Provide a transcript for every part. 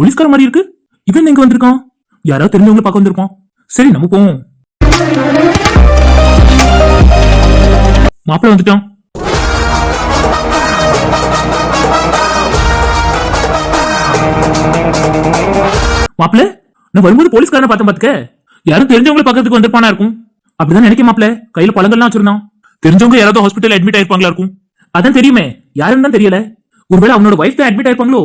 போலீஸ்கார மாதிரி இருக்கு? இவன் எங்க வந்திருக்கான்? யாராவது தெரிஞ்சவங்கள பார்க்க வந்திருப்பான். சரி நம்ம போவோம். மாப்பிள்ள வந்துட்டான். மாப்பிள்ள நான் வரும்போது போலீஸ்காரனை பார்த்தேன் பாத்துக்க யாரும் தெரிஞ்சவங்களை பக்கத்துக்கு வந்திருப்பானா இருக்கும்? அப்படிதான் நினைக்க மாப்பிள்ள. கையில பழங்கள்லாம் வச்சிருந்தான். தெரிஞ்சவங்க யாராவது ஹாஸ்பிட்டல் அட்மிட் ஆயிருப்பாங்களா இருக்கும்? அதான் தெரியுமே. யாருன்னு தான் தெரியல. ஒருவேளை அவனோட ஒய்ஃப் தான் அட்மிட் ஆயிருப்பாங்களோ?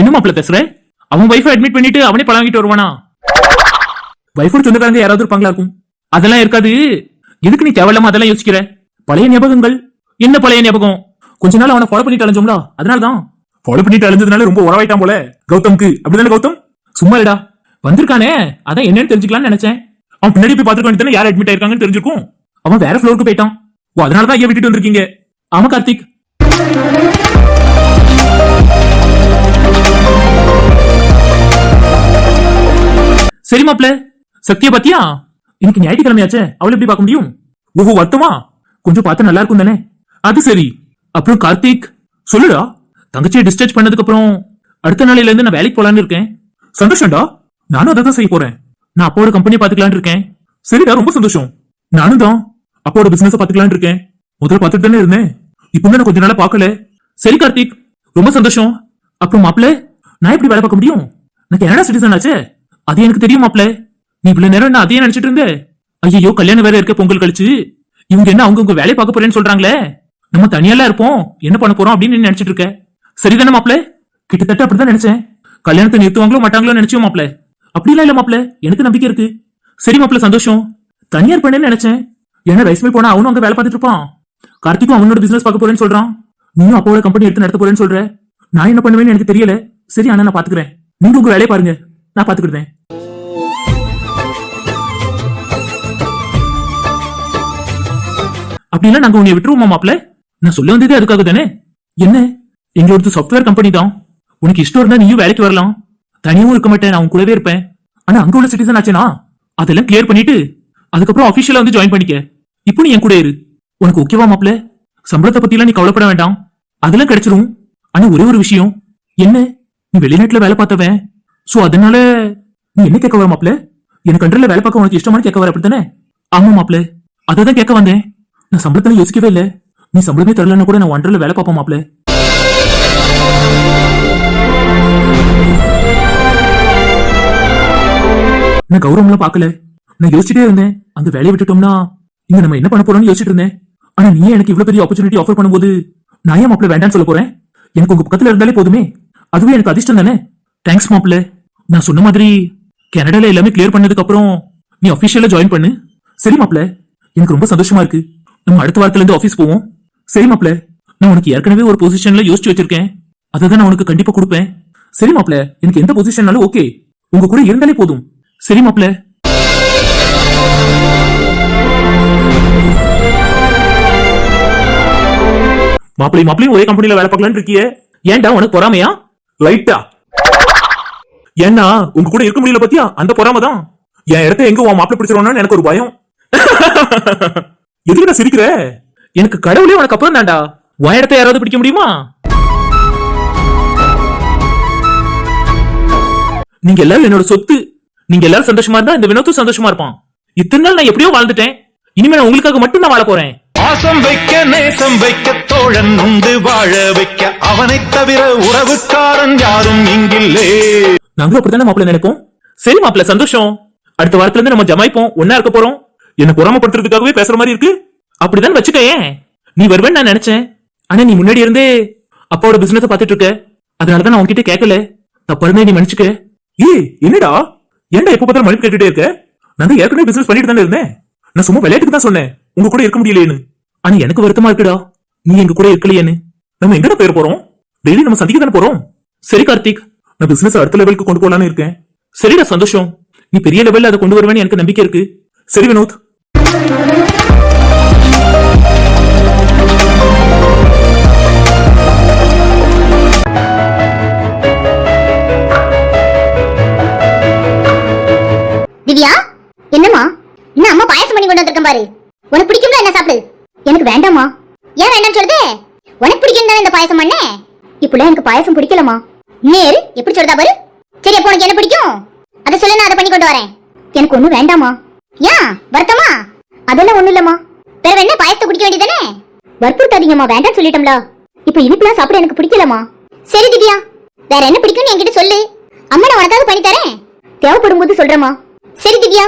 என்ன மாப்பிள்ள பேசுறேன் அவன் வைஃபை அட்மிட் பண்ணிட்டு அவனே பழகிட்டு வருவானா? ஒய்ஃபோட சொந்தக்காரங்க யாராவது இருப்பாங்களா இருக்கும்? அதெல்லாம் இருக்காது. எதுக்கு நீ தேவையில்லாம அதெல்லாம் யோசிக்கிற? பழைய ஞாபகங்கள். என்ன பழைய ஞாபகம்? கொஞ்ச நாள் அவனை ஃபாலோ பண்ணிட்டு அலைஞ்சோம்ல அதனாலதான். ஃபாலோ பண்ணிட்டு அலைஞ்சதுனால ரொம்ப உறவாயிட்டான் போல. கௌதம்க்கு. அப்படிதானே கௌதம்? சும்மா இல்லடா வந்திருக்கானே. அதான் என்னன்னு தெரிஞ்சுக்கலாம்னு நினைச்சேன். அவன் பின்னாடி போய் பார்த்துக்க யார் அட்மிட் ஆயிருக்காங்கன்னு தெரிஞ்சிருக்கும். அவன் வேற ஃப்ளோருக்கு போயிட்டான். ஓ அதனாலதான் ஐயா விட்டுட்டு வந்திருக்கீங்க. ஆமா கார்த்திக். சரி மாப்ள சத்யா பாத்தியா? இன்னைக்கு ஞாயிற்றுக்கிழமையாச்சே அவளை எப்படி பார்க்க முடியும்? ஓஹோ வருத்தமா கொஞ்சம் பார்த்தா நல்லா இருக்கும் தானே? அது சரி. அப்புறம் கார்த்திக் சொல்லுடா தங்கச்சியை டிஸ்சார்ஜ் பண்ணதுக்கு அப்புறம் அடுத்த நாளையில இருந்து நான் வேலைக்கு போலான்னு இருக்கேன். சந்தோஷம்டா. நானும் அதை தான் செய்ய போறேன். நான் அப்போட கம்பெனி பாத்துக்கலான்னு இருக்கேன். சரிடா ரொம்ப சந்தோஷம். நானும் தான் அப்போட பிசினஸ் பாத்துக்கலான்னு இருக்கேன். முதல்ல பார்த்துட்டு தானே இருந்தேன். இப்போ நான் கொஞ்ச நாளா பார்க்கல. சரி கார்த்திக் ரொம்ப சந்தோஷம். அப்புறம் மாப்பிள்ள நான் எப்படி வேலை பார்க்க முடியும்? நான் கனடா சிட்டிசன் ஆச்சே. அது எனக்கு தெரியும் மாப்ள நீ இவ்வளவு நேரம் நான் அதையே நினைச்சிட்டு இருந்த? ஐயோ கல்யாணம் வேற இருக்க பொங்கல் கழிச்சு. இவங்க என்ன அவங்க உங்க வேலையை பார்க்க போறேன்னு சொல்றாங்களே? நம்ம தனியாலாம் இருப்போம். என்ன பண்ண போறோம் அப்படின்னு நினைச்சிட்டு இருக்க? சரிதானே மாப்ள கிட்டத்தட்ட அப்படிதான் நினைச்சேன். கல்யாணத்தை நிறுத்துவாங்களோ மாட்டாங்களோ நினைச்சோம் மாப்ள அப்படிலாம் இல்ல மாப்ள எனக்கு நம்பிக்கை இருக்கு. சரி மாப்ள சந்தோஷம். தனியார் பண்ணேன்னு நினைச்சேன். ஏன்னா ரைஸ் மில் போனா அவனும் அங்க வேலை பார்த்துட்டு இருப்பான். கார்த்திக்கும் அவனோட பிசினஸ் பார்க்க போறேன்னு சொல்றான். நீயும் அப்போட கம்பெனி எடுத்து நடத்த போறேன்னு சொல்ற. நான் என்ன பண்ணுவேன்னு எனக்கு தெரியல. சரி ஆனா நான் பாத்துக்கிறேன். நீங்க உங்க வேலையை பாருங்க. நான் பார்த்துக்கிடுவேன். அப்படின்னா நாங்க உன்னை விட்டுருவோமா மாப்ள நான் சொல்ல வந்ததே அதுக்காக தானே? என்ன? எங்களோடது சாஃப்ட்வேர் கம்பெனி தான். உனக்கு இஷ்டம் இருந்தா நீயும் வேலைக்கு வரலாம். தனியும் இருக்க மாட்டேன் நான் உன் கூடவே இருப்பேன். ஆனா அங்க உள்ள சிட்டிசன் ஆச்சுனா? அதெல்லாம் கிளியர் பண்ணிட்டு அதுக்கப்புறம் அபிஷியலா வந்து ஜாயின் பண்ணிக்க. இப்போ நீ என் கூட இரு. உனக்கு ஓகேவா மாப்ள சம்பளத்தை பத்திலாம் நீ கவலைப்பட வேண்டாம். அதெல்லாம் கிடைச்சிரும். ஆனா ஒரே ஒரு விஷயம். என்ன? நீ வெளிநாட்டுல வேலை பார்த்தவன். சோ அதனால நீ என்ன கேட்க வர மாப்ள எனக்கு கண்ட்ரில வேலை பார்க்க உனக்கு இஷ்டமான கேட்க வர அப்படித்தானே? ஆமா மாப்ள அதான் கேட்க வந்தேன். நான் சம்பளத்தை யோசிக்கவே இல்ல. நீ சம்பளமே தரலன்னு கூட நான் ஒன்றரில் வேலை பார்ப்போம் மாப்ள நான் கௌரவம்லாம் பார்க்கல. நான் யோசிச்சுட்டே இருந்தேன். அந்த வேலையை விட்டுட்டோம்னா இங்க நம்ம என்ன பண்ண போறோம்னு யோசிச்சுட்டு இருந்தேன். ஆனா நீ எனக்கு இவ்வளவு பெரிய ஆப்பர்ச்சுனிட்டி ஆஃபர் பண்ணும்போது நான் ஏன் மாப்பிள்ள வேண்டாம்னு சொல்ல போறேன்? எனக்கு உங்க பக்கத்துல இருந்தாலே போதுமே. அதுவே எனக்கு அதிர்ஷ்டம் தானே? தேங்க்ஸ் மாப்பிள்ள. நான் சொன்ன மாதிரி கனடால எல்லாமே கிளியர் பண்ணதுக்கு அப்புறம் நீ அபிஷியலா ஜாயின் பண்ணு. சரி மாப்பிள்ள. எனக்கு ரொம்ப சந்தோஷமா இருக்கு. நம்ம அடுத்த வாரத்துல இருந்து ஆபீஸ் போவோம். சரி மாப்பிள்ள. நான் உனக்கு ஏற்கனவே ஒரு பொசிஷன்ல யோசிச்சு வச்சிருக்கேன். அதை தான் நான் உனக்கு கண்டிப்பா கொடுப்பேன். சரி மாப்பிள்ள. எனக்கு எந்த பொசிஷன்னாலும் ஓகே உங்க கூட இருந்தாலே போதும். சரி மாப்பிள்ள. மாப்பிள்ளை மாப்பிள்ளையும் ஒரே கம்பெனில வேலை பார்க்கலான்னு இருக்கியே. ஏன்டா உனக்கு பொறாமையா? லைட்டா ஏன்னா உங்க கூட இருக்க முடியல பத்தியா? அந்த பொறாமதான். என் இடத்த எங்க உன் மாப்பிள்ளை பிடிச்சிருவானு எனக்கு ஒரு பயம். எதுக்குடா சிரிக்கிற? எனக்கு கடவுளே உனக்கு அப்புறம் தான்டா. உன் இடத்த யாராவது பிடிக்க முடியுமா? நீங்க எல்லாரும் என்னோட சொத்து நீங்க எல்லாரும் சந்தோஷமா இருந்தா இந்த வினோத்தும் சந்தோஷமா இருப்பான். இத்தனை நாள் நான் எப்படியோ வாழ்ந்துட்டேன். இனிமே நான் உங்களுக்காக மட்டும் நான் வாழ போறேன். பாசம் வைக்க நேசம் வைக்க தோழன் உண்டு வாழ வைக்க. அவனைத் தவிர உறவுக்காரன் யாரும் இங்கில்லே. நாங்களும் அப்படித்தானே மாப்பிள்ள நினைப்போம்? சரி மாப்பிள்ள சந்தோஷம். அடுத்த வாரத்துல இருந்து நம்ம ஜமாய்ப்போம் ஒன்னா இருக்க போறோம். என்ன பொறாமப்படுத்துறதுக்காகவே பேசுற மாதிரி இருக்கு. அப்படிதான் வச்சுக்கயேன். நீ வருவேன்னு நான் நினைச்சேன். ஆனா நீ முன்னாடி இருந்தே அப்பாவோட பிசினஸ் பாத்துட்டு இருக்க. அதனாலதான் நான் உன்கிட்ட கேட்கல. தப்பா இருந்தே நீ மன்னிச்சுக்க. ஏய் என்னடா? ஏன்டா எப்ப பார்த்தாலும் மன்னிப்பு கேட்டுட்டே இருக்க? நான் தான் ஏற்கனவே பிசினஸ் பண்ணிட்டு தானே இருந்தேன். நான் சும்மா விளையாட்டுக்கு தான் சொன்னேன். உங்க கூட இருக்க முடியலையேன்னு ஆனா எனக்கு வருத்தமா இருக்குடா. நீ எங்க கூட இருக்கலையேன்னு. நம்ம எங்கடா போயிட போறோம்? டெய்லி நம்ம சந்திக்க தானே போறோம். சரி கார்த்திக். நான் பிசினஸ் அடுத்த லெவலுக்கு கொண்டு போலான்னு இருக்கேன். சரிடா சந்தோஷம். நீ பெரிய லெவல்ல அதை கொண்டு வருவேன்னு எனக்கு நம்பிக்கை இருக்கு. சரி வினோத். திவ்யா என்னம்மா? என்ன அம்மா பாயசம் பண்ணி கொண்டு வந்திருக்கேன் பாரு. உனக்கு பிடிக்கும்ல என்ன சாப்பிடு? எனக்கு வேண்டாம்மா. ஏன் வேண்டாம் சொல்லுதே உனக்கு பிடிக்கும் தானே இந்த பாயசம் பண்ண? இப்படிலாம் எனக்கு பாயசம் பிடிக்கலமா நேரு எப்படி சொல்றதா பாரு? சரி அப்போ உனக்கு என்ன பிடிக்கும்? அதை சொல்ல நான் அதை பண்ணி கொண்டு வரேன். எனக்கு ஒன்றும் வேண்டாமா ஏன் வருத்தமா? அதெல்லாம் ஒன்றும் இல்லம்மா. வேற என்ன பாயசத்தை குடிக்க வேண்டியதானே? வற்புறுத்தாதீங்கம்மா வேண்டாம் சொல்லிட்டோம்ல. இப்போ இனிப்புலாம் சாப்பிட எனக்கு பிடிக்கலம்மா. சரி திவ்யா. வேற என்ன பிடிக்கும்னு என்கிட்ட சொல்லு. அம்மா நான் உனக்காக பண்ணி தரேன். தேவைப்படும் போது சொல்றேம்மா. சரி திவ்யா.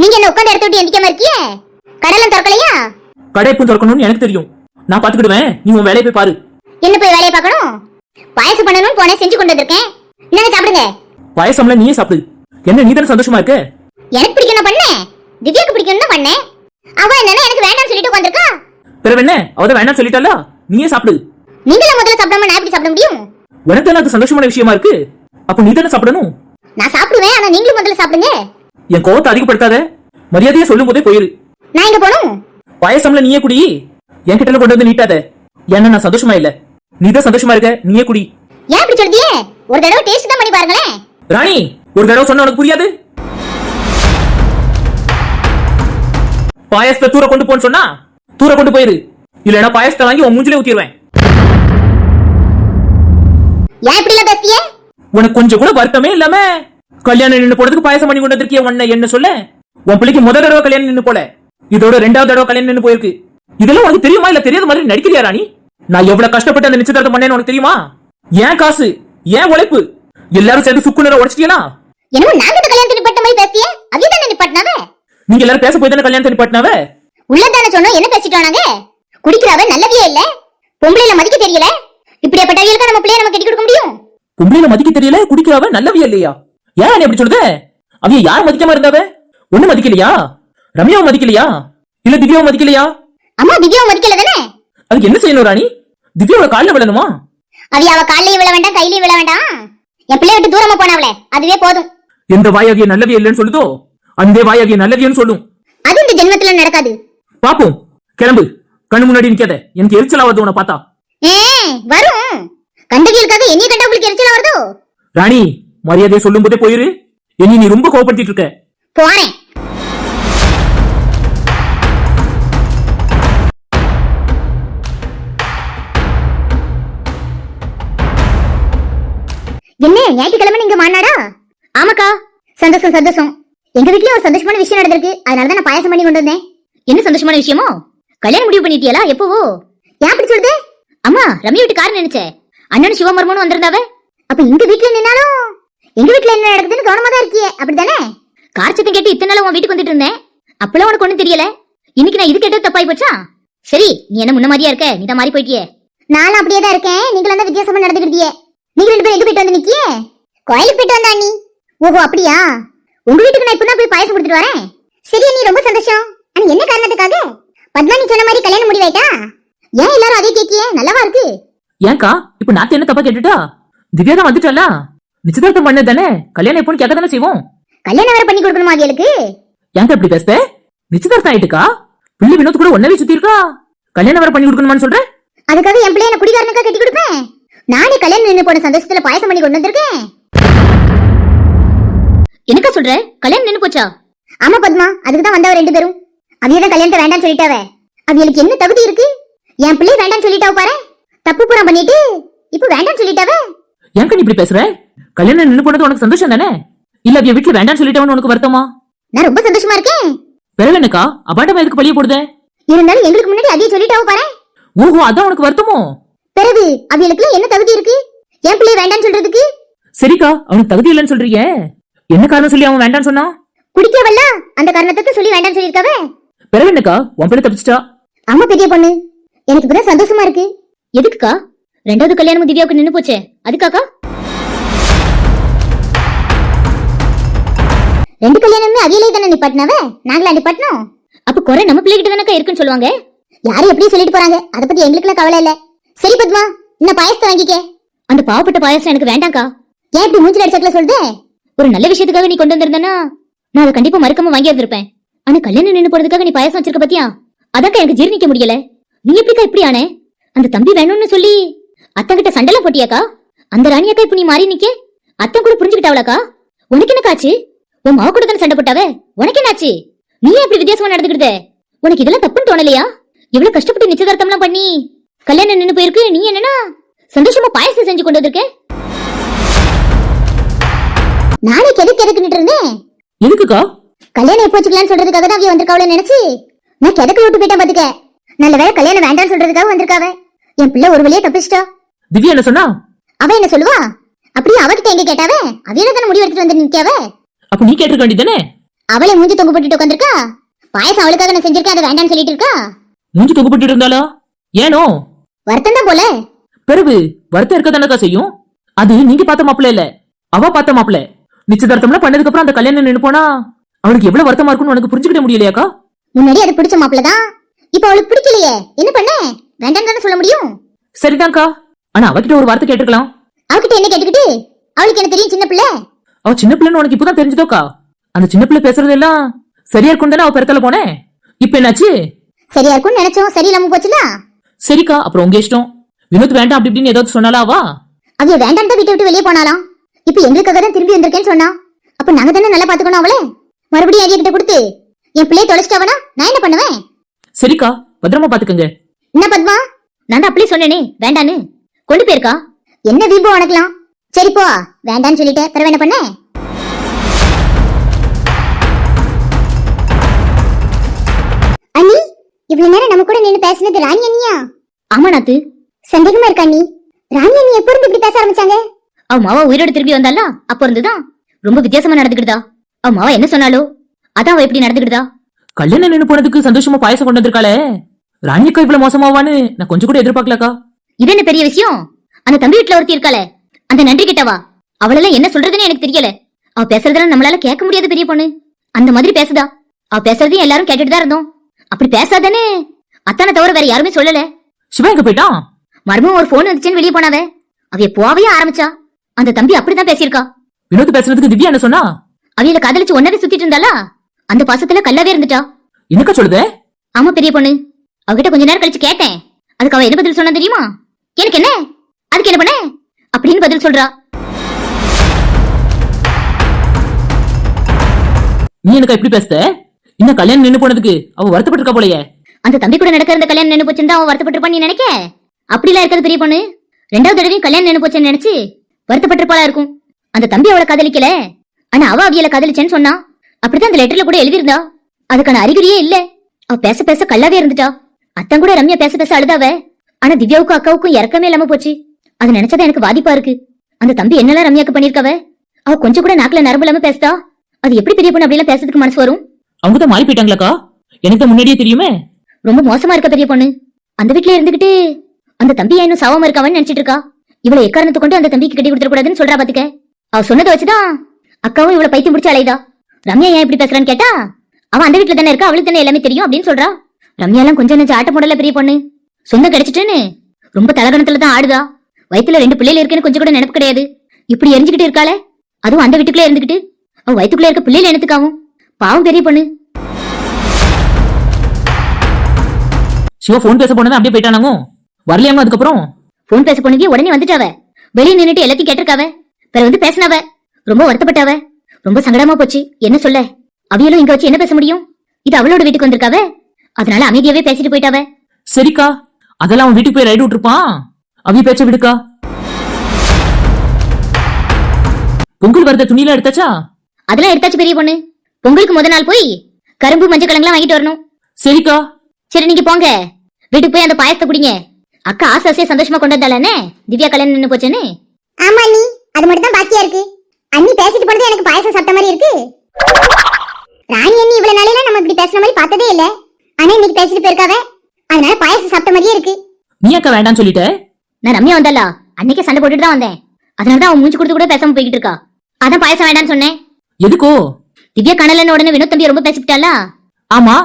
நீங்க என்ன உட்கார்ந்த இடத்த விட்டு எந்திக்காம இருக்கியே? கடலாம் திறக்கலையா? கடை எப்போ திறக்கணும்னு எனக்கு தெரியும். நான் பாத்துக்கிடுவேன் நீ உன் வேலையை போய் பாரு. என்ன போய் வேலையை பார்க்கணும்? பாயசம் பண்ணணும்னு போனேன் செஞ்சு கொண்டு வந்திருக்கேன். என்னங்க சாப்பிடுங்க. பாயசம்ல நீயே சாப்பிடு. என்ன நீ தானே சந்தோஷமா இருக்க? எனக்கு பிடிக்கும் நான் பண்ணேன். திவ்யாக்கு பிடிக்கும்னு தான் பண்ணேன். அவ என்னன்னா எனக்கு வேண்டாம்னு சொல்லிட்டு உட்காந்துருக்கா பிறகு என்ன? அவதான் வேண்டாம் சொல்லிட்டால நீயே சாப்பிடு. நீங்களே முதல்ல சாப்பிடாம நான் எப்படி சாப்பிட முடியும்? உனக்கு அது சந்தோஷமான விஷயமா இருக்கு? அப்ப நீ தானே சாப்பிடணும்? நான் சாப்பிடுவேன் ஆனா நீங்களும் முதல்ல சாப்பிடுங்க. என் கோவத்தை அதிகப்படுத்தாத? மரியாதையா சொல்லும் போதே போயிரு. நான் எங்க போகணும் பாயசம்ல நீயே குடி. என் கிட்ட கொண்டு வந்து நீட்டாத. ஏன்னா நான் சந்தோஷமா இல்ல. நீ தான் சந்தோஷமா இருக்க நீயே குடி. ஏன் இப்படி சொல்றீங்க? ஒரு தடவை டேஸ்ட் தான் பண்ணி பாருங்களேன். ராணி ஒரு தடவை சொன்ன உனக்கு புரியாது? பாயசத்தை தூர கொண்டு போன்னு சொன்னா தூர கொண்டு போயிரு. இல்லைன்னா பாயசத்தை வாங்கி உன் மூஞ்சிலே ஊத்திடுவேன் ஏன் இப்படி எல்லாம் பேசிய உனக்கு கொஞ்சம் கூட வருத்தமே இல்லாம கல்யாணம் நின்னு போறதுக்கு பாயசம் பண்ணி கொண்டு வந்திருக்கிய உன்னை என்ன சொல்ல? உன் பிள்ளைக்கு முதல் தடவை கல்யாணம் நின்னு போல. இதோட ரெண்டாவது தடவை கல்யாணம் நின்னு போயிருக்கு. இதெல்லாம் உனக்கு தெரியுமா? இல்ல தெரியாத மாதிரி நடிக்கிறியா ராணி? நான் எவ்வளவு கஷ்டப்பட்டு அந்த நிச்சயதார்த்தம் பண்ணேன்னு உனக்கு தெரியுமா? ஏன் காசு? ஏன் உழைப்பு? எல்லாரும் சேர்ந்து சுக்கு நேரம் உடைச்சிட்டீங்களா என்னமோ நாங்க கல்யாணத்தை நிப்பட்ட மாதிரி பேசிய அவிய தானே நிப்பாட்டினாவே நீங்க எல்லாரும் பேச போய் தானே கல்யாணத்தை நிப்பாட்டினாவ உள்ளதானே சொன்னோம் என்ன பேசிட்டோம் நாங்க குடிக்கிறவ நல்லவியே இல்ல? பொம்பளையில மதிக்க தெரியல? இப்படியாப்பட்டவியலுக்கு நம்ம பிள்ளைய நம்ம கட்டி கொடுக்க முடியும்? பொம்பளையில மதிக்க தெரியல குடிக்கிறவ நல்லவியா இல்லையா? ஏன் நீ அப்படி சொல்லுத? அவிய யார் மதிக்காம இருந்தாவ? ஒண்ணு மதிக்கலையா? ரம்யாவை மதிக்கலையா? இல்ல திவ்யாவை மதிக்கலையா? அம்மா திவ்யாவை மதிக்கல தானே? அதுக்கு என்ன செய்யணும் ராணி? திவ்யாவோட காலில் விழணுமா? அவிய அவ காலையும் விழ வேண்டாம் கையிலயும் விழ வேண்டாம். என் பிள்ளைய விட்டு தூரமா போனவளே அதுவே போதும். எந்த வாயாகிய நல்லவிய இல்லைன்னு சொல்லுதோ அந்த வாயாகிய நல்லவியன்னு சொல்லும். அது இந்த ஜென்மத்துல நடக்காது. பாப்போம் கிளம்பு. கண்ணு முன்னாடி நிக்காத. எனக்கு எரிச்சலா வருது உன்னை பார்த்தா. ஏ வரும். கண்டவியலுக்காக என்னைய கண்டா உங்களுக்கு எரிச்சலா வருதோ ராணி மரியாதையை சொல்லும் போதே போயிரு. என்னை நீ ரொம்ப கோவப்படுத்திட்டு இருக்க. போறேன். என்ன ஞாயிற்றுக்கிழமை நீங்க மாநாடா? ஆமாக்கா சந்தோஷம் சந்தோஷம். எங்க வீட்லயும் ஒரு சந்தோஷமான விஷயம் நடந்திருக்கு. அதனாலதான் நான் பாயசம் பண்ணி கொண்டு வந்தேன். என்ன சந்தோஷமான விஷயமோ? கல்யாணம் முடிவு பண்ணிட்டியலா எப்போவோ? ஏன் அப்படி சொல்லுது? அம்மா ரம்யா வீட்டு கார் நினைச்சேன். அண்ணனும் சிவமர்மனும் வந்திருந்தாவே. அப்ப எங்க வீட்டுல நின்னாலும் எங்க வீட்டுல என்ன நடக்குதுன்னு கவனமா தான் இருக்கியே. அப்படிதானே கார் சத்தம் கேட்டு இத்தனை நாள் உன் வீட்டுக்கு வந்துட்டு இருந்தேன். அப்பெல்லாம் உனக்கு ஒண்ணும் தெரியல. இன்னைக்கு நான் இது கேட்டது தப்பாய் போச்சா? சரி நீ என்ன முன்ன மாதிரியா இருக்க? நீ தான் மாறி போயிட்டியே. நானும் அப்படியே தான் இருக்கேன். நீங்களும் தான் வித்தியாசமா நடந்துக்கிட்டியே. நீங்க ரெண்டு பேரும் எங்க போயிட்டு வந்து நிக்கியே? கோயிலுக்கு போயிட்டு வந்தா நீ? ஓஹோ அப்படியா? உங்க வீட்டுக்கு நான் இப்பதான் போய் பாயசம் கொடுத்துட்டு வரேன். சரி நீ ரொம்ப சந்தோஷம். ஆனா என்ன காரணத்துக்காக? பத்மா நீ சொன்ன மாதிரி கல்யாணம் முடிவாயிட்டா? ஏன் எல்லாரும் அதே கேக்கியே நல்லாவா இருக்கு? ஏன்க்கா இப்ப நாத்து என்ன தப்பா கேட்டுட்டா? திவ்யா தான் வந்துட்டாளா? நிச்சயதார்த்தம் பண்ணது தானே கல்யாணம் எப்போன்னு கேட்க தானே செய்வோம்? கல்யாணம் வேற பண்ணி கொடுக்கணுமா அவங்களுக்கு ஏன்க்கா இப்படி பேசுத? நிச்சயதார்த்தம் ஆயிட்டுக்கா? பிள்ளை வினோத் கூட ஒன்னவே சுத்தி இருக்கா கல்யாணம் வேற பண்ணி கொடுக்கணுமான்னு சொல்ற? அதுக்காக என் பிள்ளைய குடிகாரனுக்கா கட்டி கொடுப்பேன்? நானே கல்யாணம் நின்று போன சந்தோஷத்துல பாயசம் பண்ணி கொண்டு வந்திருக்கேன். என்னக்கா சொல்ற? கல்யாணம் நின்னு போச்சா? ஆமா பத்மா அதுக்கு தான் வந்தவ ரெண்டு பேரும். அவிய தான் கல்யாணத்தை வேண்டாம்னு சொல்லிட்டாவ. அவியலுக்கு என்ன தகுதி இருக்கு? என் பிள்ளை வேண்டாம்னு சொல்லிட்டாவ பாரு. தப்பு பூரா பண்ணிட்டு இப்ப வேண்டாம்னு சொல்லிட்டாவ. நீ இப்படி பேசுற? கல்யாணம் நின்னு போனது உனக்கு சந்தோஷம் தானே? இல்ல அவ வீட்டுல வேண்டாம்னு சொல்லிட்டவனு உனக்கு வருத்தமா? நான் ரொம்ப சந்தோஷமா இருக்கேன். பிறகு என்னக்கா அபாண்டமா எதுக்கு பழிய போடுதே? இருந்தாலும் எங்களுக்கு முன்னாடி அதையே சொல்லிட்டாவ பாரு. ஓஹோ அதான் உனக்கு வருத்தமோ? பிறகு அவியலுக்கு என்ன தகுதி இருக்கு? என் பிள்ளை வேண்டாம்னு சொல்றதுக்கு? சரிக்கா அவனுக்கு தகுதி இல்லைன்னு சொல்றீங்க. என்ன காரணம் சொல்லி அவன் வேண்டாம்னு சொன்னா குடிக்கவல்ல? அந்த காரணத்துக்கு சொல்லி வேண்டாம்னு சொல்லியிருக்காவ? பிறகு என்னக்கா உன் பிள்ளை தப்பிச்சிட்டா? ஆமா பெரிய பொண்ணு. எனக்கு இப்பதான் சந்தோஷமா இருக்கு. எதுக்குக்கா? ரெண்டாவது கல்யாணம் திவ்யாவுக்கு நின்னு போச்சே. அதுக்காக்கா ரெண்டு கல்யாணமே அவியலே தானே நிப்பாட்டினாவ? நாங்களா நிப்பாட்டினோம்? அப்ப குறை நம்ம பிள்ளைகிட்ட தானக்கா இருக்குன்னு சொல்லுவாங்க? யாரும் எப்படி சொல்லிட்டு போறாங்க? அத பத்தி எங்களுக்குலாம் கவலை இல்ல. சரி பத்மா இந்த பாயசத்தை வாங்கிக்க. அந்த பாவப்பட்ட பாயசம் எனக்கு வேண்டாம்க்கா. ஏன் இப்படி மூஞ்சில அடிச்சக்கல சொல்லுது ஒரு நல்ல விஷயத்துக்காக நீ கொண்டு வந்திருந்தனா நான் அதை கண்டிப்பா மறக்காம வாங்கி இருந்திருப்பேன் ஆனா கல்யாணம் நின்னு போறதுக்காக நீ பாயசம் வச்சிருக்க பத்தியா? அதாக்கா எனக்கு ஜீர்ணிக்க முடியல. நீ எப்படிக்கா இப்படி ஆனே? அந்த தம்பி வேணும்னு சொல்லி அத்தன் கிட்ட சண்டெல்லாம் போட்டியாக்கா? அந்த ராணியாக்கா இப்ப நீ மாறி நிக்க? அத்தன் கூட புரிஞ்சுக்கிட்டாவளாக்கா? உனக்கு என்ன காச்சு உன் மாவு கூட தானே சண்டை போட்டாவே? உனக்கு என்னாச்சு நீ ஏன் இப்படி வித்தியாசமா நடந்துக்கிட்ட உனக்கு இதெல்லாம் தப்புன்னு தோணலையா? இவ்வளவு கஷ்டப்பட்டு நிச்சயதார்த்தம்லாம் பண்ணி கல்யாணம் நின்னு போயிருக்கு நீ என்னன்னா சந்தோஷமா பாயசம் செஞ்சு கொண்டு வந்திருக்க? நானே கெதுக்கு கெதுக்குன்னு இருந்தேன். எதுக்குக்கா? கல்யாணம் எப்போ வச்சுக்கலாம்னு சொல்றதுக்காக தான் அவிய வந்திருக்காவள நினைச்சு. நான் கிடக்கு விட்டு போயிட்டேன் பாத்துக்க. நல்ல வேலை கல்யாணம் வேண்டாம்னு சொல்றதுக்காக வந்திருக்காவ. என் பிள்ளை ஒரு வழியா தப்பிச்சிட்டா. திவ்யா என்ன சொன்னா? அவ என்ன சொல்லுவா? அப்படியே அவகிட்ட எங்க கேட்டாவ? அவியில தானே முடிவு எடுத்துட்டு வந்து நிக்காவ? அப்ப நீ கேட்டிருக்க வேண்டியதானே அவளை மூஞ்சி தொங்க போட்டுட்டு உட்காந்துருக்கா பாயசம் அவளுக்காக நான் செஞ்சிருக்கேன் அதை வேண்டாம்னு சொல்லிட்டு இருக்கா மூஞ்சி தொகுப்பட்டு இருந்தாளா? ஏனோ? வருத்தம் தான் போல. பிறகு வருத்தம் இருக்க தானக்கா செய்யும்? அது நீங்க பார்த்த மாப்பிள்ள இல்ல. அவ பார்த்த மாப்பிள்ள. நிச்சயதார்த்தம்லாம் பண்ணதுக்கு அப்புறம் அந்த கல்யாணம் நின்னு போனா அவளுக்கு எவ்வளவு வருத்தமா இருக்கும்னு உனக்கு புரிஞ்சுக்கிட முடியலையாக்கா? முன்னாடி அது பிடிச்ச மாப்பிள்ள தான். இப்ப அவளுக்கு பிடிக்கலையே. என்ன பண்ண? வேண்டாம் தானே சொல்ல முடியும்? சரிதான்க்கா. ஆனா அவகிட்ட ஒரு வார்த்தை கேட்டிருக்கலாம். அவகிட்ட என்ன கேட்டுக்கிட்டு? அவளுக்கு என்ன தெரியும் சின்ன பிள்ளை? அவ சின்ன பிள்ளைன்னு உனக்கு இப்பதான் தெரிஞ்சதோக்கா? அந்த சின்ன பிள்ளை பேசுறது எல்லாம் சரியா இருக்கும் தானே அவ பெருத்தல போனேன் இப்ப என்னாச்சு? சரியா இருக்கும்னு நினைச்சோம். சரியில்லாம போச்சுல சரிக்கா அப்புறம் உங்க இஷ்டம். வினோத் வேண்டாம் அப்படி இப்படின்னு ஏதாவது சொன்னாலா அவா அவிய வேண்டாம் தான் வீட்டை விட்டு வெளியே போனாலாம் இப்ப எங்களுக்காக தான் திரும்பி வந்திருக்கேன்னு சொன்னா. அப்ப நாங்க தானே நல்லா பாத்துக்கணும் அவளே? மறுபடியும் அவிய கிட்ட கொடுத்து என் பிள்ளைய தொலைச்சிட்டவனா? நான் என்ன பண்ணுவேன்? சரிக்கா பத்திரமா பாத்துக்கங்க என்ன பத்மா? நான் தான் அப்படியே சொன்னேனே வேண்டான்னு. கொண்டு போயிருக்கா? என்ன வீம்போ உனக்கலாம் சரி போ. வேண்டான்னு சொல்லிட்டு. பிறகு என்ன பண்ண? அண்ணி இவ்வளவு நேரம் நம்ம கூட நின்னு பேசினது ராணி அண்ணியா? ஆமா நாத்து. சந்தேகமா இருக்கா அண்ணி? ராணி அண்ணி எப்ப இருந்து இப்படி பேச ஆரம்பிச்சாங்க? அவ மாவா உயிரோட திரும்பி வந்தால அப்ப இருந்துதான் ரொம்ப வித்தியாசமா நடந்துக்கிட்டா அவ மாவா என்ன சொன்னாலோ அதான் அவ எப்படி நடந்துக்கிட்டா கல்யாணம் நின்னு போனதுக்கு சந்தோஷமா பாயசம் கொண்டு வந்திருக்காளே. ராணிக்கா இவ்வளவு மோசமாவான்னு நான் கொஞ்சம் கூட எதிர்பார்க்கலக்கா. இது என்ன பெரிய விஷயம்? அந்த தம்பி வீட்டுல ஒருத்தி இருக்காளே. அந்த நன்றி கிட்டவா? அவளெல்லாம் என்ன சொல்றதுன்னு எனக்கு தெரியல. அவ பேசுறதெல்லாம் நம்மளால கேட்க முடியாது பெரிய பொண்ணு. அந்த மாதிரி பேசுதா. அவ பேசுறதையும் எல்லாரும் கேட்டுட்டு தான் இருந்தோம். அப்படி பேசாதானே? அத்தானை தவிர வேற யாருமே சொல்லல. சிவா எங்க போயிட்டான் மர்மம் ஒரு போன் வந்துச்சுன்னு வெளியே போனாவே. அவைய போவே ஆரம்பிச்சா. அந்த தம்பி அப்படிதான் பேசியிருக்கா. வினோத் பேசுறதுக்கு திவ்யா என்ன சொன்னா? அவையில காதலிச்சு ஒன்னவே சுத்திட்டு இருந்தாளா? அந்த பாசத்துல கல்லாவே இருந்துட்டா. என்னக்கா சொல்லுதே? ஆமா பெரிய பொண்ணு. அவகிட்ட கொஞ்ச நேரம் கழிச்சு கேட்டேன். அதுக்கு அவ என்ன பதில் சொன்னா தெரியுமா? எனக்கு என்ன? அதுக்கு என்ன பண்ண? அப்படின்னு பதில் சொல்றா. நீ எனக்கா இப்படி பேசுத? இன்னும் கல்யாணம் நின்னு போனதுக்கு அவ வருத்தப்பட்டிருக்கா போலயே. அந்த தம்பி கூட நடக்கிற இந்த கல்யாணம் நின்னு போச்சுன்னு அவன் வருத்தப்பட்டிருப்பான்னு நீ நினைக்க? அப்படிலாம் இருக்காது பெரிய பொண்ணு. ரெண்டாவது தடவையும் கல்யாணம் நின்னு போச்சுன்னு நினைச்சு வருத்தப்பட்டிருப்பாளா இருக்கும். அந்த தம்பி அவளை காதலிக்கல. ஆனா அவ அவியல காதலிச்சேன்னு சொன்னா. அப்படிதான் அந்த லெட்டர்ல கூட எழுதியிருந்தா. அதுக்கான அறிகுறியே இல்ல. அவ பேச பேச கல்லாவே இருந்துட்டா. அத்தன் கூட ரம்யா பேச பேச அழுதாவ. ஆனா திவ்யாவுக்கும் அக்காவுக்கும் இறக்கமே இல்லாம போச்சு. அது நினைச்சதான் எனக்கு பாதிப்பா இருக்கு. அந்த தம்பி என்னெல்லாம் ரம்யாக்கு பண்ணிருக்காவ? அவ கொஞ்சம் கூட நாக்குல நரம்பு இல்லாம பேசுதா? அது எப்படி பெரிய பொண்ணு அப்படிலாம் பேசுறதுக்கு மனசு வரும்? அவங்க தான் மாறி போயிட்டாங்களாக்கா எனக்கு தான் முன்னாடியே தெரியுமே. ரொம்ப மோசமா இருக்க பெரிய பொண்ணு? அந்த வீட்ல இருந்துகிட்டு அந்த தம்பி இன்னும் சாவாம இருக்காவன்னு நினைச்சிட்டு இருக்கா? இவளை எக்காரணத்தை கொண்டு அந்த தம்பிக்கு கட்டி கொடுத்துட கூடாதுன்னு சொல்றா பாத்துக்க. அவ சொன்னதை வச்சுதான் அக்காவும் இவளை பைத்தியம் பிடிச்ச அலைதா ரம்யா ஏன் இப்படி பேசுறான்னு கேட்டா அவன் அந்த வீட்ல தானே இருக்கா அவளுக்கு தானே எல்லாமே தெரியும் அப்படின்னு சொல்றா. ரம்யா எல்லாம் கொஞ்சம் நெஞ்சு ஆட்ட போடல பெரிய பொண்ணு. சொந்தம் கிடைச்சிட்டுன்னு ரொம்ப தலகணத்துல தான் ஆடுதா? வயித்துல ரெண்டு பிள்ளைகள் இருக்குன்னு கொஞ்சம் கூட நினைப்பு கிடையாது. இப்படி எரிஞ்சுக்கிட்டு இருக்காளே? அதுவும் அந்த வீட்டுக்குள்ளே இருந்துகிட்டு அவ வயித்துக்குள்ள இருக்க பிள்ளைகள் எனத்துக்காவும் பாவம் பெரிய பொண்ணு. சிவா போன் பேச போனதான் அப்படியே போயிட்டானாங்க? வரலையாங்க அதுக்கப்புறம்? போன் பேச பொண்ணுக்கு உடனே வந்துட்டாவ. வெளியே நின்னுட்டு எல்லாத்தையும் கேட்டிருக்காவ. பிற வந்து பேசினாவ. ரொம்ப வருத்தப்பட்டாவ. ரொம்ப சங்கடமா போச்சு. என்ன சொல்ல? அவியலும் இங்க வச்சு என்ன பேச முடியும்? இது அவளோட வீட்டுக்கு வந்திருக்காவ. அதனால அமைதியாவே பேசிட்டு போயிட்டாவ. சரிக்கா. அதெல்லாம் அவன் வீட்டுக்கு போய் ரைடு விட்டுருப்பான். அவி பேச்ச விடுக்கா? பொங்கல் வரத துணியெல்லாம் எடுத்தாச்சா? அதெல்லாம் எடுத்தாச்சு பெரிய பொண்ணு. பொங்கலுக்கு முத நாள் போய் கரும்பு மஞ்சள் கிழங்குலாம் வாங்கிட்டு வரணும். சரிக்கா. சரி நீங்க போங்க. வீட்டுக்கு போய் அந்த பாயசத்தை குடிங்க. அக்கா ஆசை ஆசையா சந்தோஷமா கொண்டு வந்தாலே திவ்யா கல்யாணம் நின்னு போச்சேன்னு. ஆமா அண்ணி. அது மட்டும் தான் பாக்கியா இருக்கு. அண்ணி பேசிட்டு போனது எனக்கு பாயசம் சாப்பிட்ட மாதிரி இருக்கு. ராணி அண்ணி இவ்வளவு நாளையில நம்ம இப்படி பேசுற மாதிரி பார்த்ததே இல்ல. ஆனா இன்னைக்கு பேசிட்டு போயிருக்காவ. அதனால பாயசம் சாப்பிட்ட மாதிரியே இருக்கு. நீ அக்கா வேண்டாம்னு சொல்லிட்ட? நான் ரம்யா வந்தாளா அன்னைக்கே சண்டை போட்டுட்டு தான் வந்தேன். அதனால தான் அவன் மூஞ்சி கொடுத்து கூட பேசாம போய்கிட்டு இருக்கா. அதான் பாயசம் வேண்டாம்னு சொன்னேன். எதுக்கோ? திவ்யா கனலன்னு உடனே வினோத் தம்பி ரொம்ப பேசிக்கிட்டாளா ஆமா.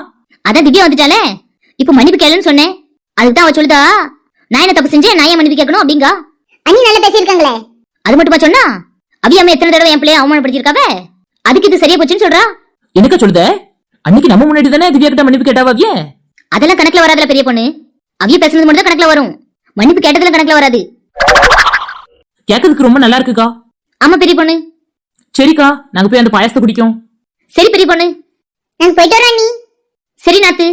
அதான் திவ்யா வந்துட்டாலே இப்ப மன்னிப்பு கேளுன்னு சொன்னேன். அதுக்கு தான் அவ சொல்லுதா? நான் என்ன தப்பு செஞ்சேன்? நான் ஏன் மன்னிப்பு கேட்கணும் அப்படிங்கா? அண்ணி நல்லா பேசியிருக்காங்களே. அது மட்டுமா சொன்னா? அவியாம எத்தனை தடவை என் பிள்ளைய அவமானப்படுத்திருக்காவ அதுக்கு இது சரியா போச்சுன்னு சொல்றா? என்னக்கா சொல்லுத? அன்னைக்கு நம்ம முன்னாடி தானே திவ்யா கிட்ட மன்னிப்பு கேட்டாவா அவிய அதெல்லாம் கணக்குல வராதுல பெரிய பொண்ணு. அவிய பேசுனது மட்டும் தான் கணக்குல வரும். மன்னிப்பு கேட்டதுல கணக்குல வராது. கேட்கறதுக்கு ரொம்ப நல்லா இருக்குக்கா. ஆமா பெரிய பொண்ணு. சரிக்கா நாங்க போய் அந்த பாயசத்தை குடிக்கும். சரி பெரிய பொண்ணு. நாங்க போயிட்டு வரோம் நீ சரி நாத்து.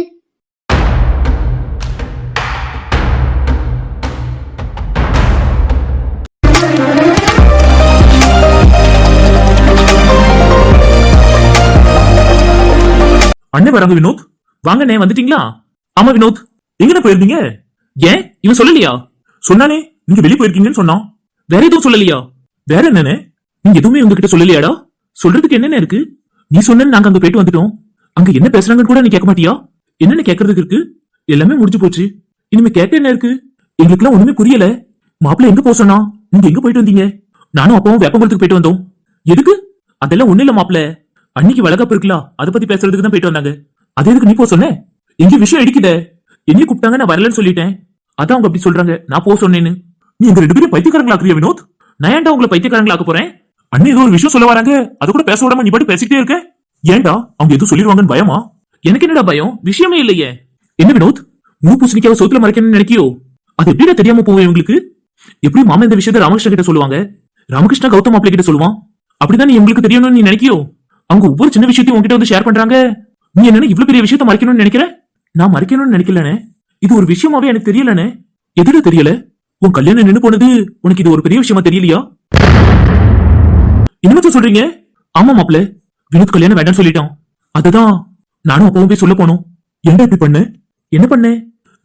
அண்ணே வராங்க வினோத். வாங்கண்ணே வந்துட்டீங்களா? ஆமா வினோத். எங்கண்ணே போயிருந்தீங்க? ஏன்? இவன் சொல்லலையா? சொன்னானே நீங்க வெளியே போயிருக்கீங்கன்னு சொன்னான். வேற எதுவும் சொல்லலையா? வேற என்னன்னு? நீங்க எதுவுமே உங்ககிட்ட சொல்லலையாடா? சொல்றதுக்கு என்னென்ன இருக்கு? நீ சொன்ன நாங்க அங்க போயிட்டு வந்துட்டோம். அங்க என்ன பேசுறாங்கன்னு கூட நீ கேட்க மாட்டியா? என்னென்ன கேட்கறதுக்கு இருக்கு? எல்லாமே முடிஞ்சு போச்சு. இனிமே கேட்க என்ன இருக்கு? எங்களுக்குலாம் ஒண்ணுமே புரியல. மாப்பிள்ள எங்க போக சொன்னா நீங்க எங்க போயிட்டு வந்தீங்க? நானும் அப்பாவும் வேப்பங்குளத்துக்கு போயிட்டு வந்தோம். எதுக்கு? அதெல்லாம் ஒண்ணு இல்ல மாப்பிள்ள. அன்னைக்கு வழக்கப்பு இருக்கலாம் அதை பத்தி பேசுறதுக்கு தான் போயிட்டு வந்தாங்க. அது எதுக்கு நீ போ சொன்ன? எங்க விஷயம் அடிக்குதே என்னைய கூப்பிட்டாங்க நான் வரலன்னு சொல்லிட்டேன். அதான் அவங்க அப்படி சொல்றாங்க. நான் போக சொன்னேன்னு. நீ எங்க ரெண்டு பேரும் பைத்தியக்காரங்களாக்குறியா வினோத்? நான் ஏன்டா உங்களை பைத்தியக்காரங்களாக்க போறேன்? அண்ணன் ஏதோ ஒரு விஷயம் சொல்ல வராங்க. அது கூட பேச விடாம நீ பாட்டு பேசிக்கிட்டே இருக்க. ஏன்டா அவங்க எதுவும் சொல்லிடுவாங்கன்னு பயமா? எனக்கு என்னடா பயம்? விஷயமே இல்லையே. என்ன வினோத்? முழு பூசணிக்காவை சோத்துல மறைக்கணும்னு நினைக்கியோ? அது எப்படிடா தெரியாம போவேன் உங்களுக்கு எப்படி மாமா இந்த விஷயத்த ராமகிருஷ்ணன் கிட்ட சொல்லுவாங்க. ராமகிருஷ்ணா கௌதம் மாப்பிள்ள கிட்ட சொல்லுவான். அப்படிதான் நீ உங்களுக்கு தெரியணும்னு நீ நினைக்கியோ? அவங்க ஒவ்வொரு சின்ன விஷயத்தையும் உங்ககிட்ட வந்து ஷேர் பண்றாங்க. நீ என்ன இவ்வளவு பெரிய விஷயத்த மறைக்கணும்னு நினைக்கிற? நான் மறைக்கணும்னு நினைக்கலனே இது ஒரு விஷயமாவே எனக்கு தெரியலனே எதுல தெரியல. உன் கல்யாணம் நின்று போனது உனக்கு இது ஒரு பெரிய விஷயமா தெரியலையா? என்னமத்த சொல்றீங்க? ஆமா மாப்ள வினோத் கல்யாணம் வேண்டாம்னு சொல்லிட்டான். அதுதான் நானும் அப்பாவும் போய் சொல்ல போனோம். ஏன்டா இப்படி பண்ண? என்ன பண்ண?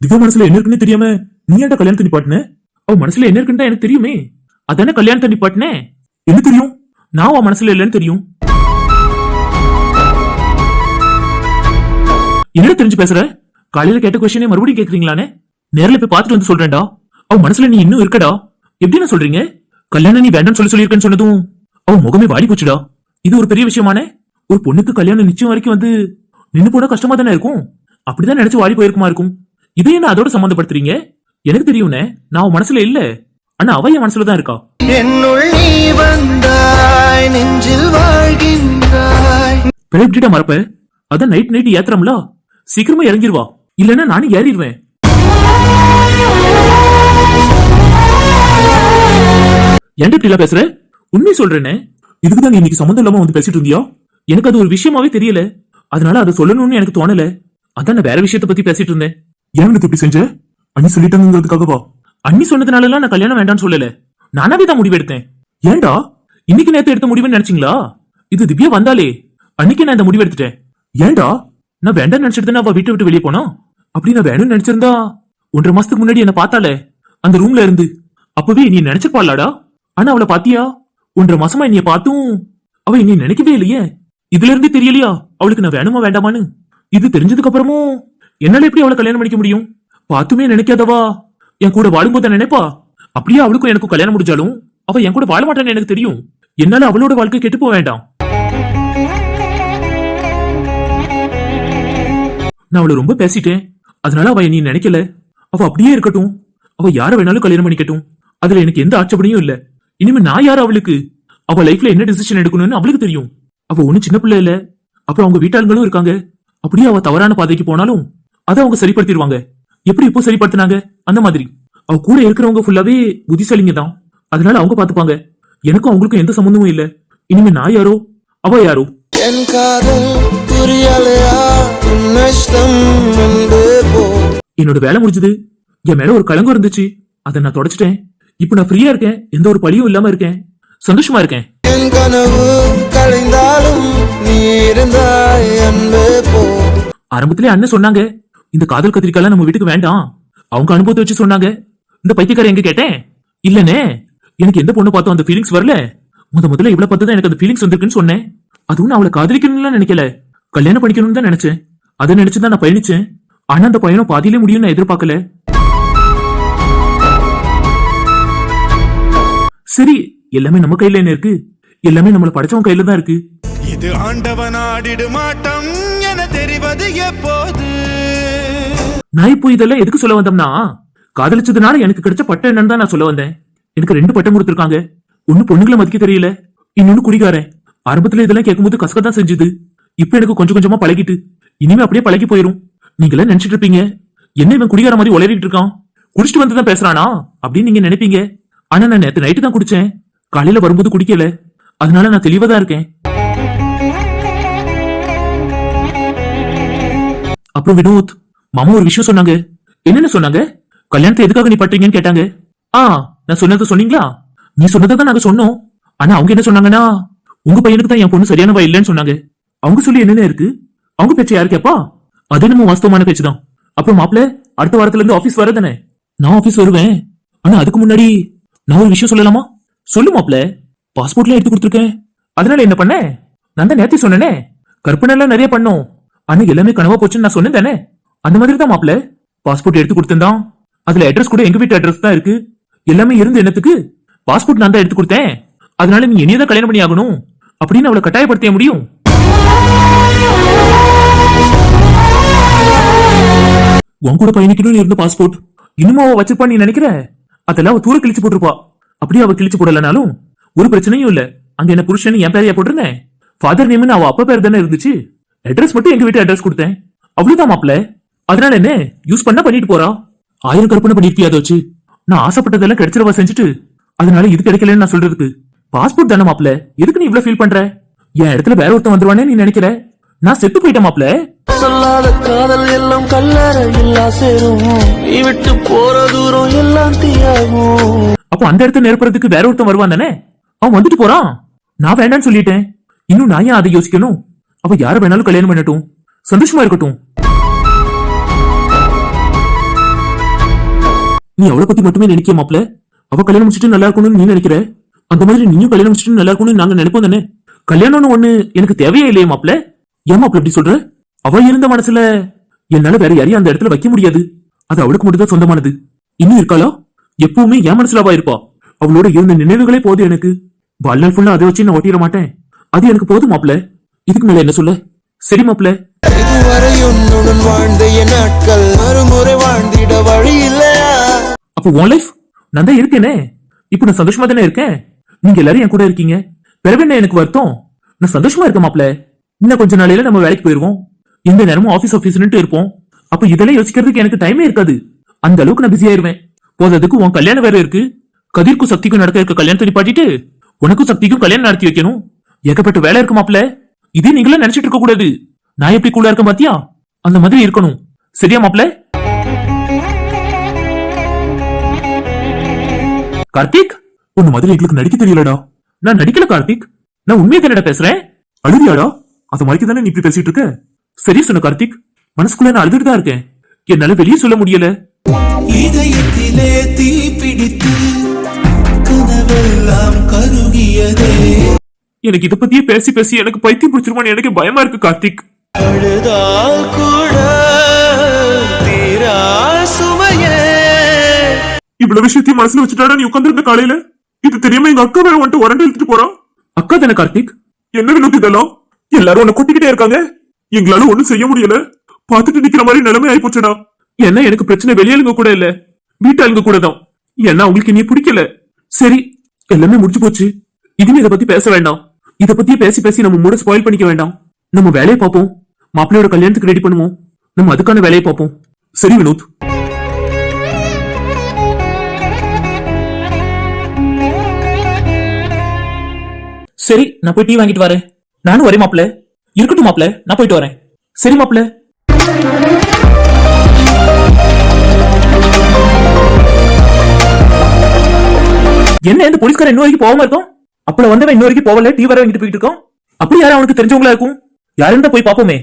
திவ்யா மனசுல என்ன இருக்குன்னு தெரியாம நீ ஏன்டா கல்யாணத்தை நிப்பாட்டின? அவ மனசுல என்ன இருக்குன்னு தான் எனக்கு தெரியுமே. அதானே கல்யாணத்தை நிப்பாட்டினேன் என்ன தெரியும்? நான் அவன் மனசுல இல்லைன்னு தெரியும். என்னடா தெரிஞ்சு பேசுற? காலையில கேட்ட கொஸ்டினே மறுபடியும் கேக்குறீங்களானே? நேர்ல போய் பார்த்துட்டு வந்து சொல்றேன்டா. அவ மனசுல நீ இன்னும் இருக்கடா. எப்படின்னு சொல்றீங்க? கல்யாணம் நீ வேண்டாம்னு சொல்லி சொல்லியிருக்கேன்னு சொன்னதும் அவ முகமே வாடி போச்சுடா. இது ஒரு பெரிய விஷயமானே? ஒரு பொண்ணுக்கு கல்யாணம் நிச்சயம் வரைக்கும் வந்து நின்னு போனா கஷ்டமா தானே இருக்கும்? அப்படிதான் நினைச்சு வாடி போயிருக்குமா இருக்கும்? இதை என்ன அதோட சம்மந்தப்படுத்துறீங்க? எனக்கு தெரியும்னே நான் அவன் மனசுல இல்ல. ஆனா அவ என் மனசுல தான் இருக்கா. என்னுள் நீ வந்தாய் நெஞ்சில் வாழ்கின்றாய். பிற எப்படிடா மறப்ப? அதான் நைட் நைட் ஏத்துறோம்ல? சீக்கிரமா இறங்கிருவா. இல்லன்னா நானும் ஏறிடுவேன். ஏன்டா இப்படி பேசுற? உண்மை சொல்றேனே. இதுக்குதான் நீ இன்னைக்கு சம்மந்தம் இல்லாம வந்து பேசிட்டு இருந்தியா? எனக்கு அது ஒரு விஷயமாவே தெரியல. அதனால அதை சொல்லணும்னு எனக்கு தோணல. அதான் நான் வேற விஷயத்த பத்தி பேசிட்டு இருந்தேன். ஏன் எனக்கு இப்படி செஞ்ச? அண்ணி சொல்லிட்டாங்கிறதுக்காகவா அண்ணி சொன்னதுனால எல்லாம் நான் கல்யாணம் வேண்டாம்னு சொல்லல. நானாவே தான் முடிவு எடுத்தேன் ஏன்டா? இன்னைக்கு நேரத்தை எடுத்த முடிவுன்னு நினைச்சீங்களா? இது திவ்யா வந்தாலே அன்னைக்கு நான் இந்த முடிவு எடுத்துட்டேன் ஏன்டா? நான் வேண்டாம்னு நினைச்சிட்டு அவ வீட்டை விட்டு வெளியே போனா? அப்படி நான் வேணும்னு நினைச்சிருந்தா ஒன்றரை மாசத்துக்கு முன்னாடி என்ன பார்த்தாலே அந்த ரூம்ல இருந்து. அப்பவே நீ நினைச்சிருப்பாளாடா? ஆனா அவளை பாத்தியா? ஒன்றரை மாசமா என்னைய பார்த்தும் அவ என்னை நினைக்கவே இல்லையே. இதுல இருந்து தெரியலையா? அவளுக்கு நான் வேணுமா வேண்டாமான்னு? இது தெரிஞ்சதுக்கு அப்புறமும் என்னால எப்படி அவளை கல்யாணம் பண்ணிக்க முடியும்? பார்த்துமே நினைக்காதவா? என் கூட வாழும்போது நினைப்பா? அப்படியே அவளுக்கும் எனக்கும் கல்யாணம் முடிஞ்சாலும் அவ என் கூட வாழ மாட்டான்னு எனக்கு தெரியும். என்னால அவளோட வாழ்க்கை கெட்டு போக வேண்டாம். நான் அவளை ரொம்ப பேசிட்டேன். அதனால அவ நீ நினைக்கல. அவ அப்படியே இருக்கட்டும். அவ யார வேணாலும் கல்யாணம் பண்ணிக்கட்டும். அதுல எனக்கு எந்த ஆட்சேபனையும் இல்ல. இனிமே நான் யார் அவளுக்கு? அவ லைஃப்ல என்ன டிசிஷன் எடுக்கணும்னு அவளுக்கு தெரியும். அவ ஒண்ணு சின்ன பிள்ளை இல்ல. அப்புறம் அவங்க வீட்டாளங்களும் இருக்காங்க. அப்படியே அவ தவறான பாதைக்கு போனாலும் அதை அவங்க சரிப்படுத்திடுவாங்க. எப்படி இப்போ சரிப்படுத்தினாங்க? அந்த மாதிரி. அவ கூட இருக்கிறவங்க ஃபுல்லாவே புத்திசாலிங்க தான். அதனால அவங்க பாத்துப்பாங்க எனக்கும் அவங்களுக்கும் எந்த சம்மந்தமும் இல்ல. இனிமே நான் யாரோ? அவ யாரோ? என் காதல் புரியலையா? நஷ்டம் என்னோட வேலை முடிஞ்சது. என் மேல ஒரு கலங்கம் இருந்துச்சு. அதை நான் தொடச்சிட்டேன். இப்போ நான் ஃப்ரீயா இருக்கேன். எந்த ஒரு பழியும் இல்லாம இருக்கேன். சந்தோஷமா இருக்கேன். என் கனவு கலைந்தாலும் நீ இருந்தாய் அன்பே போ. ஆரம்பத்திலே அண்ணன் சொன்னாங்க இந்த காதல் கத்திரிக்காலாம் நம்ம வீட்டுக்கு வேண்டாம். அவங்க அனுபவத்தை வச்சு சொன்னாங்க. இந்த பைத்தியக்கார எங்க கேட்டேன்? இல்லனே எனக்கு எந்த பொண்ணு பார்த்தோம் அந்த ஃபீலிங்ஸ் வரல. முத முதல்ல இவ்வளவு பார்த்து தான் எனக்கு அந்த ஃபீலிங்ஸ் வந்திருக்குன்னு சொன்னேன். அதுவும் நான் அவளை காதலிக்கணும்லாம் நினைக்கல. கல்யாணம் பண்ணிக்கணும்னு தான் நினைச்சேன். அதை நினைச்சு தான் நான் பயணிச்சேன். ஆனா அந்த பயணம் பாதியிலே முடியும்னு நான் எதிர்பார்க்கல. சரி எல்லாமே நம்ம கையில என்ன இருக்கு? எல்லாமே நம்மள படைச்சவன் கையில தான் இருக்கு. இது ஆண்டவன் ஆடிடும் ஆட்டம் என தெரிவது எப்போது? நான் இப்போ இதெல்லாம் எதுக்கு சொல்ல வந்தோம்னா காதலிச்சதுனால எனக்கு கிடைச்ச பட்டம் என்னன்னு தான் நான் சொல்ல வந்தேன். எனக்கு ரெண்டு பட்டம் கொடுத்துருக்காங்க. ஒண்ணு பொண்ணுங்களை மதிக்க தெரியல இன்னொன்னு குடிகாரன். ஆரம்பத்துல இதெல்லாம் கேட்கும்போது கசக்க தான் செஞ்சுது. இப்போ எனக்கு கொஞ்சம் கொஞ்சமா பழகிட்டு. இனிமே அப்படியே பழகி போயிரும். நீங்களே நினைச்சிட்டு இருப்பீங்க. என்ன இவன் குடிகார மாதிரி உளறிட்டு இருக்கான்? குடிச்சிட்டு வந்து தான் பேசுறானா? அப்படின்னு நீங்க நினைப்பீங்க. ஆனா நான் நேத்து நைட்டு தான் குடிச்சேன். காலையில வரும்போது குடிக்கல. அதனால நான் தெளிவா தான் இருக்கேன். அப்புறம் வினோத் மாமா ஒரு விஷயம் சொன்னாங்க. என்னென்ன சொன்னாங்க? கல்யாணத்தை எதுக்காக நீ பண்றீங்கன்னு கேட்டாங்க. ஆ நான் சொன்னதை சொன்னீங்களா? நீ சொன்னதை தான் நாங்க சொன்னோம். ஆனா அவங்க என்ன சொன்னாங்கன்னா உங்க பையனுக்கு தான் என் பொண்ணு சரியானவா இல்லைன்னு சொன்னாங்க. அவங்க சொல்லி என்னென்ன இருக்கு? அவங்க பேச்சு யாரு கேப்பா? அது என்னமோ வாஸ்தவமான பேச்சு தான். அப்புறம் மாப்பிள்ள அடுத்த வாரத்துல இருந்து ஆபீஸ் வரதானே நான் ஆபீஸ் வருவேன். ஆனா அதுக்கு முன்னாடி நான் ஒரு விஷயம் சொல்லலாமா? சொல்லு மாப்பிள்ள பாஸ்போர்ட்லாம் எடுத்து கொடுத்துருக்கேன். அதனால என்ன பண்ண? நான் தான் நேத்தி சொன்னேனே. கற்பனை எல்லாம் நிறைய பண்ணோம். ஆனா எல்லாமே கனவா போச்சுன்னு நான் சொன்னேன் தானே? அந்த மாதிரி தான் மாப்பிள்ள பாஸ்போர்ட் எடுத்து கொடுத்திருந்தான் அதுல அட்ரஸ் கூட எங்க வீட்டு அட்ரஸ் தான் இருக்கு. எல்லாமே இருந்து என்னத்துக்கு பாஸ்போர்ட் நான் தான் எடுத்து கொடுத்தேன். அதனால நீ என்னைய தான் கல்யாணம் பண்ணி ஆகணும். அப்படின்னு அவளை கட்டாயப்படுத்த முடியும். உன் கூட பயணிக்கணும்னு இருந்த பாஸ்போர்ட் இன்னும் அவ வச்சிருப்பா நீ நினைக்கிற? அதெல்லாம் அவ தூர கிழிச்சு போட்டிருப்பா. அப்படியே அவ கிழிச்சு போடலனாலும் ஒரு பிரச்சனையும் இல்ல. அங்க என்ன புருஷன் என் பேரையா போட்டிருந்தேன் ஃபாதர் நேம்னு அவ அப்பா பேர் தானே இருந்துச்சு. அட்ரஸ் மட்டும் எங்க வீட்டு அட்ரஸ் கொடுத்தேன். அவ்வளவுதான் மாப்ள அதனால என்ன? யூஸ் பண்ண பண்ணிட்டு போறா? ஆயிரம் கற்பனை பண்ணிருப்பியா அதை வச்சு நான் ஆசைப்பட்டதெல்லாம் கிடைச்சிடவா செஞ்சுட்டு? அதனால இது கிடைக்கலன்னு நான் சொல்றதுக்கு. பாஸ்போர்ட் தானே மாப்ள எதுக்கு நீ இவ்வளவு ஃபீல் பண்ற? என் இடத்துல வேற ஒருத்தன் வந்துருவானே நீ நினைக்கிற? நான் செத்து போயிட்டேன் மாப்ள சொல்லாத காதல் எல்லாம் கல்லறை இல்லா சேரும் நீ விட்டு போற தூரம் எல்லாம் தீயாகும். அப்போ அந்த இடத்த நிரப்புறதுக்கு வேற ஒருத்தன் வருவான் தானே? அவன் வந்துட்டு போறான். நான் வேண்டாம்னு சொல்லிட்டேன். இன்னும் நான் ஏன் அதை யோசிக்கணும்? அவ யார வேணாலும் கல்யாணம் பண்ணட்டும். சந்தோஷமா இருக்கட்டும். நீ அவளை பத்தி மட்டுமே நினைக்க மாப்ள அவ கல்யாணம் முடிச்சிட்டு நல்லா இருக்கணும்னு நீ நினைக்கிற? அந்த மாதிரி நீயும் கல்யாணம் முடிச்சிட்டு நல்லா இருக்கணும்னு நாங்க நினைப்போம் தானே? கல்யாணம்னு ஒண்ணு எனக்கு தேவையே இல்லையே மாப்ள ஏன் மாப்ள இப்படி சொல்ற? அவ இருந்த மனசுல என்னால வேற யாரையும் அந்த இடத்துல வைக்க முடியாது. அது அவளுக்கு மட்டும்தான் சொந்தமானது. இன்னும் இருக்காளா? எப்பவுமே என் மனசுல அவ இருப்பா. அவளோட இருந்த நினைவுகளே போதும் எனக்கு. வாழ்நாள் ஃபுல்லா அதை வச்சு நான் ஒட்டிட மாட்டேன். அது எனக்கு போதும் மாப்ள இதுக்கு மேல என்ன சொல்ல? சரி மாப்ள இதுவரை உன்னுடன் வாழ்ந்த என் நாட்கள் மறுமுறை வாழ்ந்திட வழி இல்லையா? அப்போ உன் லைஃப் நான் தான் இருக்கேனே. இப்போ நான் சந்தோஷமா தானே இருக்கேன்? நீங்க எல்லாரும் என் கூட இருக்கீங்க. பிறகு என்ன எனக்கு வருத்தம்? நான் சந்தோஷமா இருக்க மாப்ள. இன்னும் கொஞ்ச நாளையில நம்ம வேலைக்கு போயிருவோம். இந்த நேரமும் ஆபீஸ் ஆபீஸ்னுட்டு இருப்போம். அப்ப இதெல்லாம் யோசிக்கிறதுக்கு எனக்கு டைமே இருக்காது. அந்த அளவுக்கு நான் பிஸி ஆயிருவேன். போததுக்கு உன் கல்யாணம் வேற இருக்கு. கதிர்க்கும் சக்திக்கும் நடக்க இருக்க கல்யாணத்தை நிப்பாட்டிட்டு உனக்கும் சக்திக்கும் கல்யாணம் நடத்தி வைக்கணும். ஏகப்பட்ட வேலை இருக்கு மாப்ள. இதே நீங்களும் நினைச்சிட்டு இருக்க கூடாது. நான் எப்படி கூட இருக்க பாத்தியா அந்த மாதிரி இருக்கணும். சரியா மாப்ள? கார்த்திக்? உன்ன மாதிரி எங்களுக்கு நடிக்க தெரியலடா. நான் நடிக்கல கார்த்திக். நான் உண்மையை தானடா பேசுறேன்? அழுதியாடா. அது மாதிரி தானே நீ இப்படி பேசிட்டு இருக்க? சரி சொன்ன கார்த்திக். மனசுக்குள்ள நான் அழுதுட்டு தான் இருக்கேன். என்னால வெளியே சொல்ல முடியல. இதயத்திலே தீ பிடித்து கனவெல்லாம் கருகியதே. எனக்கு இத பத்தியே பேசி பேசி எனக்கு பைத்தியம் பிடிச்சிருமான்னு எனக்கு பயமா இருக்கு கார்த்திக். அழுதால் கூட தீரா சுமையே. இவ்வளவு விஷயத்தையும் மனசுல வச்சுட்டாடா நீ உட்காந்துருந்த காலையில? இது தெரியாம எங்க அக்கா வேற வந்துட்டு உரண்டு எடுத்துட்டு போறான் அக்கா தானே கார்த்திக்? என்ன வினோத் இதெல்லாம்? எல்லாரும் உன்னை கொட்டிக்கிட்டே இருக்காங்க. எங்களால ஒண்ணும் செய்ய முடியல. பார்த்துட்டு நிக்கிற மாதிரி நிலைமை ஆயிப்போச்சுடா. ஏன்னா எனக்கு பிரச்சனை வெளியாளுங்க கூட இல்ல. வீட்டாளுங்க கூட தான். ஏன்னா உங்களுக்கு நீ பிடிக்கல. சரி எல்லாமே முடிஞ்சு போச்சு. இனிமே இதை பத்தி பேச வேண்டாம். இத பத்தியே பேசி பேசி நம்ம மூட ஸ்பாயில் பண்ணிக்க வேண்டாம். நம்ம வேலையை பார்ப்போம். மாப்பிள்ளையோட கல்யாணத்துக்கு ரெடி பண்ணுவோம். நம்ம அதுக்கான வேலையை பார்ப்போம். சரி வினோத். சரி நான் போய் டீ வாங்கிட்டு வரேன். நானும் வரேன் மாப்பிள இருக்கட்டும் மாப்பிள நான் போயிட்டு வரேன். சரி மாப்பிள என்ன இந்த போலீஸ்காரன் இன்னும் வரைக்கும் போகாம இருக்கும்? அப்பள வந்தவன் இன்னும் வரைக்கும் போகல டீ வர வாங்கிட்டு போயிட்டு இருக்கோம். அப்படி யாரும் அவனுக்கு தெரிஞ்சவங்களா இருக்கும்? யாருன்னு போய் பாப்போமே